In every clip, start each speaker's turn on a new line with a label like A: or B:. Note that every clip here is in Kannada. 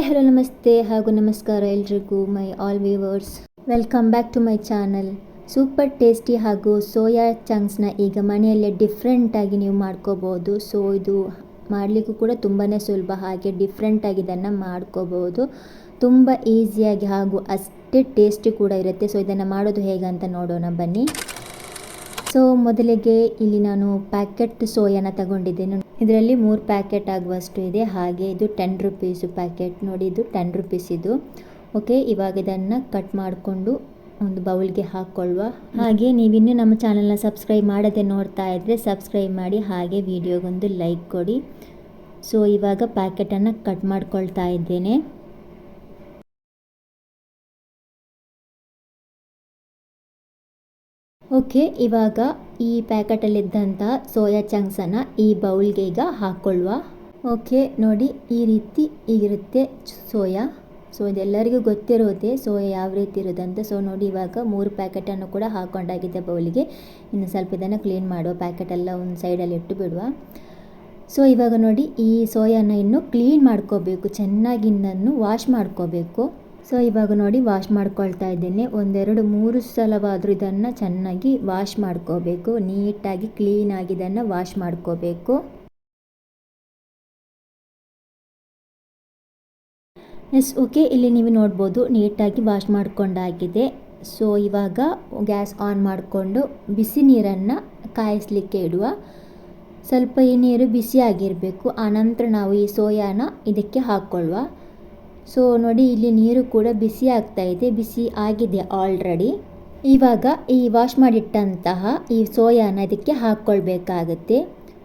A: ಹಾಯ್ ಹಲೋ ನಮಸ್ತೆ ಹಾಗೂ ನಮಸ್ಕಾರ ಎಲ್ರಿಗೂ, my all viewers welcome back to my channel. Super tasty ಹಾಗೂ ಸೋಯಾ ಚಂಕ್ಸ್ನ ಈಗ ಮನೆಯಲ್ಲೇ ಡಿಫ್ರೆಂಟಾಗಿ ನೀವು ಮಾಡ್ಕೋಬೋದು. ಸೊ, ಇದು ಮಾಡಲಿಕ್ಕೂ ಕೂಡ ತುಂಬಾ ಸುಲಭ. ಹಾಗೆ ಡಿಫ್ರೆಂಟಾಗಿ ಇದನ್ನು ಮಾಡ್ಕೋಬೋದು. ತುಂಬ ಈಸಿಯಾಗಿ ಹಾಗೂ ಅಷ್ಟೇ ಟೇಸ್ಟಿ ಕೂಡ ಇರುತ್ತೆ. ಸೊ ಇದನ್ನು ಮಾಡೋದು ಹೇಗೆ ಅಂತ ನೋಡೋಣ ಬನ್ನಿ. ಸೊ, ಮೊದಲಿಗೆ ಇಲ್ಲಿ ನಾನು ಪ್ಯಾಕೆಟ್ ಸೋಯಾನ ತಗೊಂಡಿದ್ದೇನೆ. ಇದರಲ್ಲಿ ಮೂರು ಪ್ಯಾಕೆಟ್ ಆಗುವಷ್ಟು ಇದೆ. ಹಾಗೆ ಇದು ಟೆನ್ ರುಪೀಸು ಪ್ಯಾಕೆಟ್. ನೋಡಿ, ಇದು ಟೆನ್ ರುಪೀಸ್ ಇದು. ಓಕೆ ಇವಾಗ ಇದನ್ನು ಕಟ್ ಮಾಡಿಕೊಂಡು ಒಂದು ಬೌಲ್ಗೆ ಹಾಕ್ಕೊಳ್ಳುವ ಹಾಗೆ ನೀವಿನ್ನೂ ನಮ್ಮ ಚಾನಲ್ನ ಸಬ್ಸ್ಕ್ರೈಬ್ ಮಾಡದೆ ನೋಡ್ತಾ ಇದ್ದರೆ ಸಬ್ಸ್ಕ್ರೈಬ್ ಮಾಡಿ, ಹಾಗೆ ವಿಡಿಯೋಗೊಂದು ಲೈಕ್ ಕೊಡಿ. ಸೊ ಇವಾಗ ಪ್ಯಾಕೆಟನ್ನು ಕಟ್ ಮಾಡ್ಕೊಳ್ತಾ ಇದ್ದೇನೆ. ಓಕೆ, ಇವಾಗ ಈ ಪ್ಯಾಕೆಟಲ್ಲಿದ್ದಂಥ ಸೋಯಾ ಚಂಕ್ಸನ್ನು ಈ ಬೌಲ್ಗೆ ಈಗ ಹಾಕ್ಕೊಳ್ಳುವ ಓಕೆ, ನೋಡಿ ಈ ರೀತಿ ಈಗಿರುತ್ತೆ ಸೋಯಾ. ಸೊ ಇದೆಲ್ಲರಿಗೂ ಗೊತ್ತಿರೋದೆ ಸೋಯಾ ಯಾವ ರೀತಿ ಇರೋದಂತ ಸೊ ನೋಡಿ ಇವಾಗ ಮೂರು ಪ್ಯಾಕೆಟನ್ನು ಕೂಡ ಹಾಕ್ಕೊಂಡಾಗಿದೆ ಬೌಲಿಗೆ. ಇನ್ನು ಸ್ವಲ್ಪ ಇದನ್ನು ಕ್ಲೀನ್ ಮಾಡುವ ಪ್ಯಾಕೆಟೆಲ್ಲ ಒಂದು ಸೈಡಲ್ಲಿ ಇಟ್ಟು ಬಿಡುವ ಸೊ ಇವಾಗ ನೋಡಿ ಈ ಸೋಯಾನ ಇನ್ನು ಕ್ಲೀನ್ ಮಾಡ್ಕೋಬೇಕು. ಚೆನ್ನಾಗಿ ಇನ್ನನ್ನು ವಾಶ್ ಮಾಡ್ಕೋಬೇಕು. ಸೊ, ಇವಾಗ ನೋಡಿ ವಾಶ್ ಮಾಡ್ಕೊಳ್ತಾ ಇದ್ದೇನೆ. ಒಂದೆರಡು, ಮೂರು ಸಲವಾದರೂ ಇದನ್ನು ಚೆನ್ನಾಗಿ ವಾಶ್ ಮಾಡ್ಕೋಬೇಕು. ನೀಟಾಗಿ ಕ್ಲೀನಾಗಿ ಇದನ್ನು ವಾಶ್ ಮಾಡ್ಕೋಬೇಕು. ಎಸ್ ಓಕೆ ಇಲ್ಲಿ ನೀವು ನೋಡ್ಬೋದು, ನೀಟಾಗಿ ವಾಶ್ ಮಾಡ್ಕೊಂಡಾಗಿದೆ ಸೊ ಇವಾಗ ಗ್ಯಾಸ್ ಆನ್ ಮಾಡಿಕೊಂಡು ಬಿಸಿ ನೀರನ್ನು ಕಾಯಿಸಲಿಕ್ಕೆ ಇಡುವ. ಸ್ವಲ್ಪ ಈ ನೀರು ಬಿಸಿಯಾಗಿರಬೇಕು. ಆನಂತರ ನಾವು ಈ ಸೋಯಾನ ಇದಕ್ಕೆ ಹಾಕ್ಕೊಳ್ಳುವ ಸೊ ನೋಡಿ, ಇಲ್ಲಿ ನೀರು ಕೂಡ ಬಿಸಿ ಆಗ್ತಾ ಇದೆ, ಬಿಸಿ ಆಗಿದೆ ಆಲ್ರೆಡಿ ಇವಾಗ ಈ ವಾಶ್ ಮಾಡಿಟ್ಟಂತಹ ಈ ಸೋಯಾನ ಇದಕ್ಕೆ ಹಾಕ್ಕೊಳ್ಬೇಕಾಗತ್ತೆ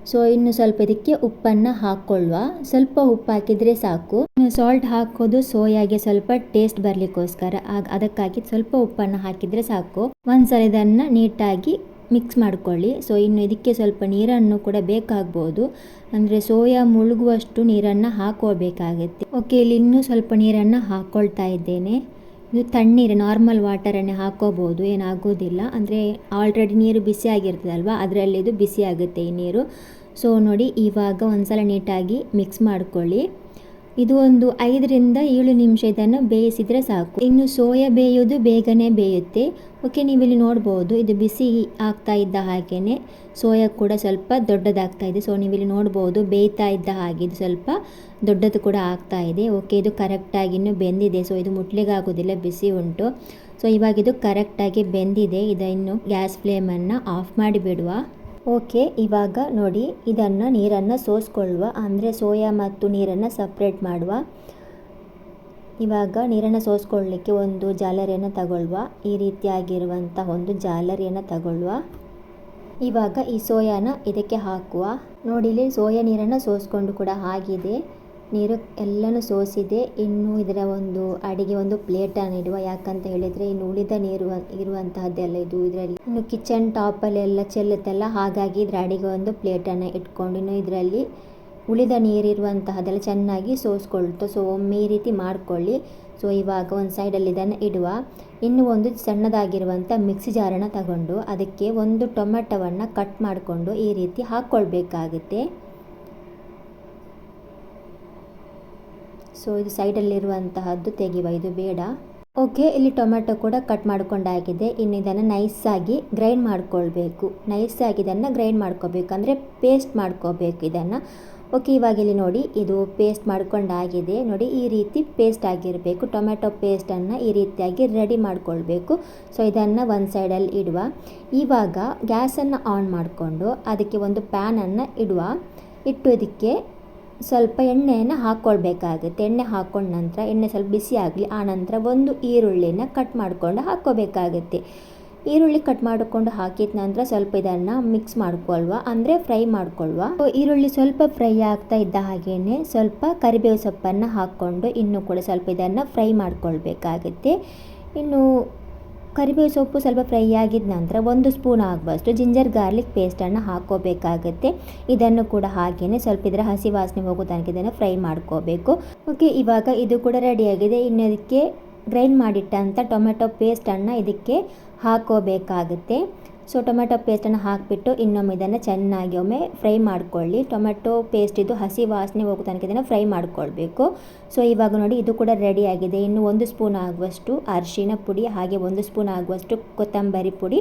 A: ಸೊ ಇನ್ನು ಸ್ವಲ್ಪ ಇದಕ್ಕೆ ಉಪ್ಪನ್ನು ಹಾಕ್ಕೊಳ್ಳುವ ಸ್ವಲ್ಪ ಉಪ್ಪು ಹಾಕಿದರೆ ಸಾಕು. ಇನ್ನು ಸಾಲ್ಟ್ ಹಾಕೋದು ಸೋಯಾಗೆ ಸ್ವಲ್ಪ ಟೇಸ್ಟ್ ಬರಲಿಕ್ಕೋಸ್ಕರ. ಅದಕ್ಕಾಗಿ ಸ್ವಲ್ಪ ಉಪ್ಪನ್ನು ಹಾಕಿದರೆ ಸಾಕು. ಒಂದ್ಸಲ ಇದನ್ನು ನೀಟಾಗಿ ಮಿಕ್ಸ್ ಮಾಡ್ಕೊಳ್ಳಿ. ಸೊ ಇನ್ನು ಇದಕ್ಕೆ ಸ್ವಲ್ಪ ನೀರನ್ನು ಕೂಡ ಬೇಕಾಗ್ಬೋದು. ಅಂದರೆ ಸೋಯಾ ಮುಳುಗುವಷ್ಟು ನೀರನ್ನು ಹಾಕೋಬೇಕಾಗುತ್ತೆ ಓಕೆ ಇಲ್ಲಿ ಇನ್ನೂ ಸ್ವಲ್ಪ ನೀರನ್ನು ಹಾಕ್ಕೊಳ್ತಾ ಇದ್ದೇನೆ. ಇದು ತಣ್ಣೀರು ನಾರ್ಮಲ್ ವಾಟರನ್ನೇ ಹಾಕೋಬೋದು ಏನಾಗೋದಿಲ್ಲ. ಅಂದರೆ ಆಲ್ರೆಡಿ ನೀರು ಬಿಸಿ ಆಗಿರ್ತದಲ್ವ ಅದರಲ್ಲಿ ಇದು ಬಿಸಿ ಆಗುತ್ತೆ ಈ ನೀರು. ಸೊ ನೋಡಿ, ಇವಾಗ ಒಂದ್ಸಲ ನೀಟಾಗಿ ಮಿಕ್ಸ್ ಮಾಡ್ಕೊಳ್ಳಿ. ಇದು ಒಂದು ಐದರಿಂದ ಏಳು ನಿಮಿಷ ಇದನ್ನು ಬೇಯಿಸಿದರೆ ಸಾಕು. ಇನ್ನು ಸೋಯಾ ಬೇಯೋದು ಬೇಗನೆ ಬೇಯುತ್ತೆ. ಓಕೆ, ನೀವಿಲ್ಲಿ ನೋಡ್ಬೋದು, ಇದು ಬಿಸಿ ಆಗ್ತಾ ಇದ್ದ ಹಾಗೆಯೇ ಸೋಯಾ ಕೂಡ ಸ್ವಲ್ಪ ದೊಡ್ಡದಾಗ್ತಾ ಇದೆ. ಸೊ, ನೀವಿಲ್ಲಿ ನೋಡ್ಬೋದು, ಬೇಯ್ತಾ ಇದ್ದ ಹಾಗೆ ಇದು ಸ್ವಲ್ಪ ದೊಡ್ಡದು ಕೂಡ ಆಗ್ತಾ ಇದೆ. ಓಕೆ, ಇದು ಕರೆಕ್ಟಾಗಿ ಇನ್ನೂ ಬೆಂದಿದೆ. ಸೊ, ಇದು ಮುಟ್ಲಿಗಾಗೋದಿಲ್ಲ, ಬಿಸಿ ಉಂಟು. ಸೊ, ಇವಾಗ ಇದು ಕರೆಕ್ಟಾಗಿ ಬೆಂದಿದೆ. ಇದನ್ನು ಗ್ಯಾಸ್ ಫ್ಲೇಮನ್ನು ಆಫ್ ಮಾಡಿಬಿಡುವ. ಓಕೆ, ಇವಾಗ ನೋಡಿ, ಇದನ್ನು ನೀರನ್ನು ಸೋಸ್ಕೊಳ್ಳುವ, ಅಂದರೆ ಸೋಯಾ ಮತ್ತು ನೀರನ್ನು ಸಪ್ರೇಟ್ ಮಾಡುವ. ಇವಾಗ ನೀರನ್ನು ಸೋಸ್ಕೊಳ್ಳಿಕ್ಕೆ ಒಂದು ಜಾಲರಿಯನ್ನು ತಗೊಳ್ಳುವ ಈ ರೀತಿಯಾಗಿರುವಂಥ ಒಂದು ಜಾಲರಿಯನ್ನು ತಗೊಳ್ಳುವ ಇವಾಗ ಈ ಸೋಯಾನ ಇದಕ್ಕೆ ಹಾಕುವ. ನೋಡಿಲಿ ಸೋಯಾ ನೀರನ್ನು ಸೋಸ್ಕೊಂಡು ಕೂಡ ಆಗಿದೆ. ನೀರು ಎಲ್ಲನೂ ಸೋಸಿದೆ. ಇನ್ನು ಇದರ ಒಂದು ಅಡಿಗೆ ಒಂದು ಪ್ಲೇಟನ್ನು ಇಡುವ ಯಾಕಂತ ಹೇಳಿದರೆ, ಇನ್ನು ಉಳಿದ ನೀರು ಇರುವಂತಹದ್ದೆಲ್ಲ ಇದು ಇದರಲ್ಲಿ. ಇನ್ನು ಕಿಚನ್ ಟಾಪಲ್ಲೆಲ್ಲ ಚೆಲ್ಲುತ್ತಲ್ಲ, ಹಾಗಾಗಿ ಇದರ ಅಡಿಗೆ ಒಂದು ಪ್ಲೇಟನ್ನು ಇಟ್ಕೊಂಡು ಇನ್ನು ಇದರಲ್ಲಿ ಉಳಿದ ನೀರಿರುವಂತಹದ್ದೆಲ್ಲ ಚೆನ್ನಾಗಿ ಸೋಸ್ಕೊಳ್ತು, ಸೊ ಒಮ್ಮೆ ಈ ರೀತಿ ಮಾಡಿಕೊಳ್ಳಿ. ಸೊ ಇವಾಗ ಒಂದು ಸೈಡಲ್ಲಿ ಇದನ್ನು ಇಡುವ. ಇನ್ನು ಒಂದು ಸಣ್ಣದಾಗಿರುವಂಥ ಮಿಕ್ಸಿ ಜಾರನ್ನು ತಗೊಂಡು, ಅದಕ್ಕೆ ಒಂದು ಟೊಮೆಟೊವನ್ನು ಕಟ್ ಮಾಡಿಕೊಂಡು ಈ ರೀತಿ ಹಾಕ್ಕೊಳ್ಬೇಕಾಗುತ್ತೆ. ಸೊ ಇದು ಸೈಡಲ್ಲಿರುವಂತಹದ್ದು ತೆಗೆಯುವ, ಇದು ಬೇಡ. ಓಕೆ ಇಲ್ಲಿ ಟೊಮೆಟೊ ಕೂಡ ಕಟ್ ಮಾಡ್ಕೊಂಡಾಗಿದೆ. ಇನ್ನು ಇದನ್ನು ನೈಸಾಗಿ ಗ್ರೈಂಡ್ ಮಾಡ್ಕೊಳ್ಬೇಕು. ನೈಸಾಗಿ ಇದನ್ನು ಗ್ರೈಂಡ್ ಮಾಡ್ಕೋಬೇಕು ಅಂದರೆ ಪೇಸ್ಟ್ ಮಾಡ್ಕೋಬೇಕು ಇದನ್ನು. ಓಕೆ ಇವಾಗ ಇಲ್ಲಿ ನೋಡಿ, ಇದು ಪೇಸ್ಟ್ ಮಾಡ್ಕೊಂಡಾಗಿದೆ. ನೋಡಿ, ಈ ರೀತಿ ಪೇಸ್ಟ್ ಆಗಿರಬೇಕು. ಟೊಮೆಟೊ ಪೇಸ್ಟನ್ನು ಈ ರೀತಿಯಾಗಿ ರೆಡಿ ಮಾಡ್ಕೊಳ್ಬೇಕು. ಸೊ ಇದನ್ನು ಒಂದು ಸೈಡಲ್ಲಿ ಇಡುವ. ಇವಾಗ ಗ್ಯಾಸನ್ನು ಆನ್ ಮಾಡಿಕೊಂಡು ಅದಕ್ಕೆ ಒಂದು ಪ್ಯಾನನ್ನು ಇಡುವ. ಇಟ್ಟು ಇದಕ್ಕೆ ಸ್ವಲ್ಪ ಎಣ್ಣೆಯನ್ನು ಹಾಕ್ಕೊಳ್ಬೇಕಾಗುತ್ತೆ ಎಣ್ಣೆ ಹಾಕ್ಕೊಂಡ ನಂತರ, ಎಣ್ಣೆ ಸ್ವಲ್ಪ ಬಿಸಿ ಆಗಲಿ ಆನಂತರ ಒಂದು ಈರುಳ್ಳಿನ ಕಟ್ ಮಾಡಿಕೊಂಡು ಹಾಕ್ಕೋಬೇಕಾಗುತ್ತೆ ಈರುಳ್ಳಿ ಕಟ್ ಮಾಡಿಕೊಂಡು ಹಾಕಿದ ನಂತರ ಸ್ವಲ್ಪ ಇದನ್ನು ಮಿಕ್ಸ್ ಮಾಡ್ಕೊಳ್ವ, ಅಂದರೆ ಫ್ರೈ ಮಾಡ್ಕೊಳ್ವ. ಈರುಳ್ಳಿ ಸ್ವಲ್ಪ ಫ್ರೈ ಆಗ್ತಾ ಇದ್ದ ಹಾಗೇ ಸ್ವಲ್ಪ ಕರಿಬೇವು ಸೊಪ್ಪನ್ನು ಹಾಕ್ಕೊಂಡು ಇನ್ನೂ ಕೂಡ ಸ್ವಲ್ಪ ಇದನ್ನು ಫ್ರೈ ಮಾಡ್ಕೊಳ್ಬೇಕಾಗುತ್ತೆ. ಇನ್ನು ಕರಿಬೇವು ಸೊಪ್ಪು ಸ್ವಲ್ಪ ಫ್ರೈ ಆಗಿದ ನಂತರ ಒಂದು ಸ್ಪೂನ್ ಆಗುವಷ್ಟು ಜಿಂಜರ್ ಗಾರ್ಲಿಕ್ ಪೇಸ್ಟನ್ನು ಹಾಕ್ಕೋಬೇಕಾಗುತ್ತೆ ಇದನ್ನು ಕೂಡ ಹಾಗೆಯೇ ಸ್ವಲ್ಪ ಇದರ ಹಸಿ ವಾಸನೆ ಹೋಗೋ ತನಕ ಇದನ್ನು ಫ್ರೈ ಮಾಡ್ಕೋಬೇಕು. ಓಕೆ, ಇವಾಗ ಇದು ಕೂಡ ರೆಡಿಯಾಗಿದೆ ಇನ್ನು ಅದಕ್ಕೆ ಗ್ರೈಂಡ್ ಮಾಡಿಟ್ಟಂಥ ಟೊಮೆಟೊ ಪೇಸ್ಟನ್ನು ಇದಕ್ಕೆ ಹಾಕೋಬೇಕಾಗುತ್ತೆ. ಸೊ ಟೊಮೆಟೊ ಪೇಸ್ಟನ್ನು ಹಾಕಿಬಿಟ್ಟು ಇನ್ನೊಮ್ಮೆ ಇದನ್ನು ಚೆನ್ನಾಗಿ ಒಮ್ಮೆ ಫ್ರೈ ಮಾಡ್ಕೊಳ್ಳಿ. ಟೊಮೆಟೊ ಪೇಸ್ಟ್ ಇದು ಹಸಿ ವಾಸನೆ ಹೋಗೋ ತನಕ ಇದನ್ನು ಫ್ರೈ ಮಾಡ್ಕೊಳ್ಬೇಕು. ಸೊ ಇವಾಗ ನೋಡಿ ಇದು ಕೂಡ ರೆಡಿ ಆಗಿದೆ. ಇನ್ನು ಒಂದು ಸ್ಪೂನ್ ಆಗುವಷ್ಟು ಅರಿಶಿನ ಪುಡಿ, ಹಾಗೆ ಒಂದು ಸ್ಪೂನ್ ಆಗುವಷ್ಟು ಕೊತ್ತಂಬರಿ ಪುಡಿ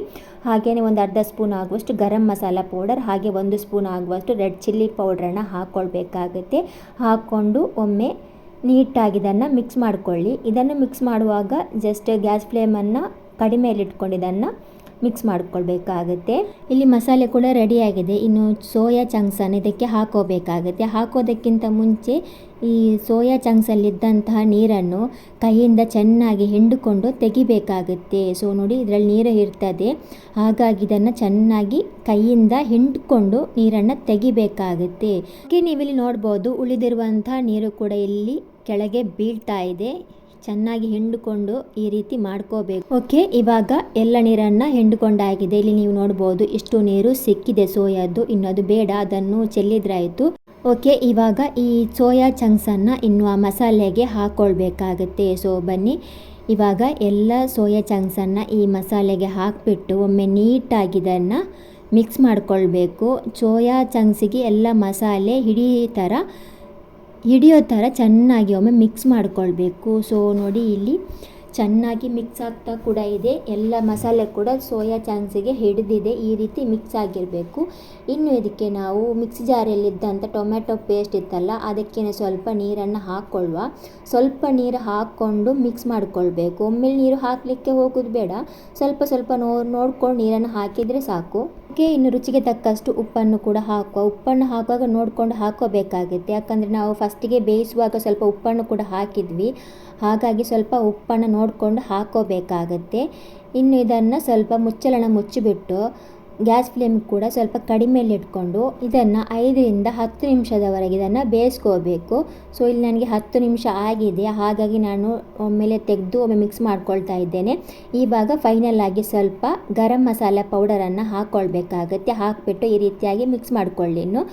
A: ಹಾಗೆಯೇ ಒಂದು ಅರ್ಧ ಸ್ಪೂನ್ ಆಗುವಷ್ಟು ಗರಂ ಮಸಾಲ ಪೌಡರ್ ಹಾಗೆ ಒಂದು ಸ್ಪೂನ್ ಆಗುವಷ್ಟು ರೆಡ್ ಚಿಲ್ಲಿ ಪೌಡ್ರನ್ನು ಹಾಕ್ಕೊಳ್ಬೇಕಾಗುತ್ತೆ ಹಾಕ್ಕೊಂಡು ಒಮ್ಮೆ ನೀಟಾಗಿ ಇದನ್ನು ಮಿಕ್ಸ್ ಮಾಡಿಕೊಳ್ಳಿ. ಇದನ್ನು ಮಿಕ್ಸ್ ಮಾಡುವಾಗ ಜಸ್ಟ್ ಗ್ಯಾಸ್ ಫ್ಲೇಮನ್ನು ಕಡಿಮೆಯಲ್ಲಿಟ್ಕೊಂಡು ಇದನ್ನು ಮಿಕ್ಸ್ ಮಾಡ್ಕೊಳ್ಬೇಕಾಗುತ್ತೆ. ಇಲ್ಲಿ ಮಸಾಲೆ ಕೂಡ ರೆಡಿಯಾಗಿದೆ ಇನ್ನು ಸೋಯಾ ಚಂಕ್ಸನ್ನು ಇದಕ್ಕೆ ಹಾಕೋಬೇಕಾಗುತ್ತೆ. ಹಾಕೋದಕ್ಕಿಂತ ಮುಂಚೆ ಈ ಸೋಯಾ ಚಂಕ್ಸಲ್ಲಿದ್ದಂತಹ ನೀರನ್ನು ಕೈಯಿಂದ ಚೆನ್ನಾಗಿ ಹಿಂಡುಕೊಂಡು ತೆಗಿಬೇಕಾಗುತ್ತೆ. ಸೊ ನೋಡಿ ಇದರಲ್ಲಿ ನೀರು ಇರ್ತದೆ. ಹಾಗಾಗಿ ಇದನ್ನು ಚೆನ್ನಾಗಿ ಕೈಯಿಂದ ಹಿಂಡ್ಕೊಂಡು ನೀರನ್ನು ತೆಗಿಬೇಕಾಗುತ್ತೆ. ಹಾಗೆ ನೀವಿಲ್ಲಿ ನೋಡ್ಬೋದು, ಉಳಿದಿರುವಂತಹ ನೀರು ಕೂಡ ಇಲ್ಲಿ ಕೆಳಗೆ ಬೀಳ್ತಾ ಇದೆ. ಚೆನ್ನಾಗಿ ಹಿಂಡಿಕೊಂಡು ಈ ರೀತಿ ಮಾಡ್ಕೋಬೇಕು. ಓಕೆ, ಇವಾಗ ಎಲ್ಲ ನೀರನ್ನು ಹಿಂಡ್ಕೊಂಡಾಗಿದೆ. ಇಲ್ಲಿ ನೀವು ನೋಡ್ಬೋದು ಇಷ್ಟು ನೀರು ಸಿಕ್ಕಿದೆ, ಸೋಯಾದ್ದು. ಇನ್ನು ಅದು ಬೇಡ, ಅದನ್ನು ಚೆಲ್ಲಿದ್ರಾಯಿತು ಓಕೆ, ಇವಾಗ ಈ ಸೋಯಾ ಚಂಕ್ಸನ್ನು ಇನ್ನು ಆ ಮಸಾಲೆಗೆ ಹಾಕ್ಕೊಳ್ಬೇಕಾಗತ್ತೆ ಸೊ, ಬನ್ನಿ. ಇವಾಗ ಎಲ್ಲ ಸೋಯಾ ಚಂಕ್ಸನ್ನು ಈ ಮಸಾಲೆಗೆ ಹಾಕಿಬಿಟ್ಟು ಒಮ್ಮೆ ನೀಟಾಗಿ ಇದನ್ನು ಮಿಕ್ಸ್ ಮಾಡಿಕೊಳ್ಬೇಕು. ಸೋಯಾ ಚಂಕ್ಸಿಗೆ ಎಲ್ಲ ಮಸಾಲೆ ಹಿಡಿ ಥರ ಹಿಡಿಯೋ ಥರ ಚೆನ್ನಾಗಿ ಒಮ್ಮೆ ಮಿಕ್ಸ್ ಮಾಡಿಕೊಳ್ಬೇಕು. ಸೊ ನೋಡಿ ಇಲ್ಲಿ ಚೆನ್ನಾಗಿ ಮಿಕ್ಸ್ ಆಗ್ತಾ ಕೂಡ ಇದೆ. ಎಲ್ಲ ಮಸಾಲೆ ಕೂಡ ಸೋಯಾ ಚಾನ್ಸಿಗೆ ಹಿಡಿದಿದೆ. ಈ ರೀತಿ ಮಿಕ್ಸ್ ಆಗಿರಬೇಕು. ಇನ್ನು ಇದಕ್ಕೆ ನಾವು ಮಿಕ್ಸಿ ಜಾರಿಯಲ್ಲಿದ್ದಂಥ ಟೊಮೆಟೊ ಪೇಸ್ಟ್ ಇತ್ತಲ್ಲ, ಅದಕ್ಕೆ ಸ್ವಲ್ಪ ನೀರನ್ನು ಹಾಕ್ಕೊಳ್ಳುವ ಸ್ವಲ್ಪ ನೀರು ಹಾಕ್ಕೊಂಡು ಮಿಕ್ಸ್ ಮಾಡಿಕೊಳ್ಬೇಕು. ಒಮ್ಮೆಲೆ ನೀರು ಹಾಕಲಿಕ್ಕೆ ಹೋಗೋದು ಬೇಡ. ಸ್ವಲ್ಪ ಸ್ವಲ್ಪ ನೋ, ನೋಡ್ಕೊಂಡು ನೀರನ್ನು ಹಾಕಿದರೆ ಸಾಕು. ಓಕೆ ಇನ್ನು ರುಚಿಗೆ ತಕ್ಕಷ್ಟು ಉಪ್ಪನ್ನು ಕೂಡ ಹಾಕುವ. ಉಪ್ಪನ್ನು ಹಾಕುವಾಗ ನೋಡಿಕೊಂಡು ಹಾಕೋಬೇಕಾಗುತ್ತೆ. ಯಾಕಂದರೆ ನಾವು ಫಸ್ಟಿಗೆ ಬೇಯಿಸುವಾಗ ಸ್ವಲ್ಪ ಉಪ್ಪನ್ನು ಕೂಡ ಹಾಕಿದ್ವಿ. ಹಾಗಾಗಿ ಸ್ವಲ್ಪ ಉಪ್ಪನ್ನು ನೋಡಿಕೊಂಡು ಹಾಕೋಬೇಕಾಗತ್ತೆ. ಇನ್ನು ಇದನ್ನು ಸ್ವಲ್ಪ ಮುಚ್ಚಳನ ಮುಚ್ಚಿಬಿಟ್ಟು ಗ್ಯಾಸ್ ಫ್ಲೇಮ್ ಕೂಡ ಸ್ವಲ್ಪ ಕಡಿಮೆಯಲ್ಲಿ ಇಟ್ಕೊಂಡು ಇದನ್ನು ಐದರಿಂದ ಹತ್ತು ನಿಮಿಷದವರೆಗೆ ಇದನ್ನು ಬೇಯಿಸ್ಕೋಬೇಕು. ಸೊ ಇಲ್ಲಿ ನನಗೆ ಹತ್ತು ನಿಮಿಷ ಆಗಿದೆ. ಹಾಗಾಗಿ ನಾನು ಒಮ್ಮೆಲೆ ತೆಗೆದು ಒಮ್ಮೆ ಮಿಕ್ಸ್ ಮಾಡ್ಕೊಳ್ತಾ ಇದ್ದೇನೆ. ಇವಾಗ ಫೈನಲ್ ಆಗಿ ಸ್ವಲ್ಪ ಗರಂ ಮಸಾಲೆ ಪೌಡರನ್ನು ಹಾಕ್ಕೊಳ್ಬೇಕಾಗತ್ತೆ ಹಾಕಿಬಿಟ್ಟು ಈ ರೀತಿಯಾಗಿ ಮಿಕ್ಸ್ ಮಾಡಿಕೊಳ್ಳಿ ಇನ್ನು.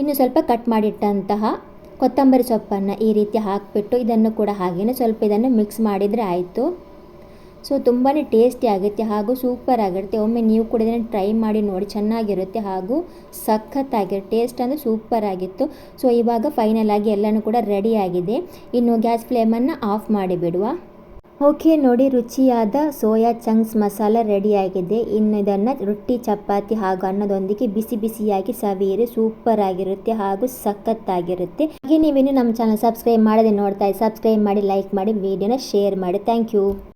A: ಇನ್ನು ಸ್ವಲ್ಪ ಕಟ್ ಮಾಡಿಟ್ಟಂತಹ ಕೊತ್ತಂಬರಿ ಸೊಪ್ಪನ್ನು ಈ ರೀತಿ ಹಾಕಿಬಿಟ್ಟು ಇದನ್ನು ಕೂಡ ಹಾಗೆಯೇ ಸ್ವಲ್ಪ ಇದನ್ನು ಮಿಕ್ಸ್ ಮಾಡಿದರೆ ಆಯಿತು. ಸೊ ತುಂಬಾ ಟೇಸ್ಟಿ ಆಗುತ್ತೆ ಹಾಗೂ ಸೂಪರ್ ಆಗಿರುತ್ತೆ. ಒಮ್ಮೆ ನೀವು ಕೂಡ ಇದನ್ನು ಟ್ರೈ ಮಾಡಿ ನೋಡಿ, ಚೆನ್ನಾಗಿರುತ್ತೆ ಹಾಗೂ ಸಖತ್ತಾಗಿರುತ್ತೆ ಟೇಸ್ಟ್ ಅಂದರೆ ಸೂಪರ್ ಆಗಿತ್ತು. ಸೊ ಇವಾಗ ಫೈನಲ್ ಆಗಿ ಎಲ್ಲನೂ ಕೂಡ ರೆಡಿ ಆಗಿದೆ. ಇನ್ನು ಗ್ಯಾಸ್ ಫ್ಲೇಮನ್ನು ಆಫ್ ಮಾಡಿಬಿಡುವ ಓಕೆ ನೋಡಿ ರುಚಿಯಾದ ಸೋಯಾ ಚಂಕ್ಸ್ ಮಸಾಲ ರೆಡಿಯಾಗಿದೆ ಇನ್ನು ಇದನ್ನು ರೊಟ್ಟಿ, ಚಪಾತಿ ಹಾಗೂ ಅನ್ನದೊಂದಿಗೆ ಬಿಸಿ ಬಿಸಿಯಾಗಿ ಸವಿಯಿರಿ. ಸೂಪರ್ ಆಗಿರುತ್ತೆ ಹಾಗೂ ಸಖತ್ತಾಗಿರುತ್ತೆ. ಹಾಗೆ ನೀವಿನ್ನು ನಮ್ಮ ಚಾನಲ್ ಸಬ್ಸ್ಕ್ರೈಬ್ ಮಾಡದೆ ನೋಡ್ತಾ ಸಬ್ಸ್ಕ್ರೈಬ್ ಮಾಡಿ ಲೈಕ್ ಮಾಡಿ ವಿಡಿಯೋನ ಶೇರ್ ಮಾಡಿ. Thank you